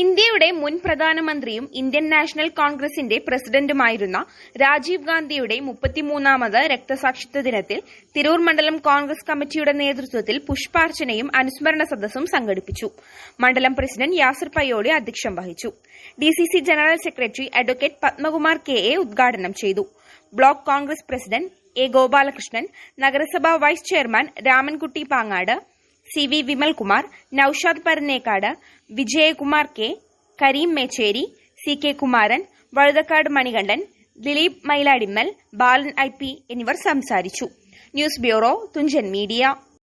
ഇന്ത്യയുടെ മുൻ പ്രധാനമന്ത്രിയും ഇന്ത്യൻ നാഷണൽ കോൺഗ്രസിന്റെ പ്രസിഡന്റുമായിരുന്ന രാജീവ് ഗാന്ധിയുടെ മുപ്പത്തിമൂന്നാമത് രക്തസാക്ഷിത്വ ദിനത്തിൽ തിരൂർ മണ്ഡലം കോൺഗ്രസ് കമ്മിറ്റിയുടെ നേതൃത്വത്തിൽ പുഷ്പാർച്ചനയും അനുസ്മരണ സദസ്സും സംഘടിപ്പിച്ചു. മണ്ഡലം പ്രസിഡന്റ് യാസിർ പയ്യോളി അധ്യക്ഷം വഹിച്ചു. DCC general secretary advocate Padmakumar K A ഉദ്ഘാടനം ചെയ്തു. Block Congress president A Gopalakrishnan നഗരസഭാ vice chairman Ramankutty Pangad C V Vimalkumar Noushad Parannekkad Vijayakumar K Kareem Mecheri C K Kumaran Vazhuthakkad Manikandan Dileep Myladimmal Balan I P എന്നിവർ സംസാരിച്ചു. News bureau Thunchan media.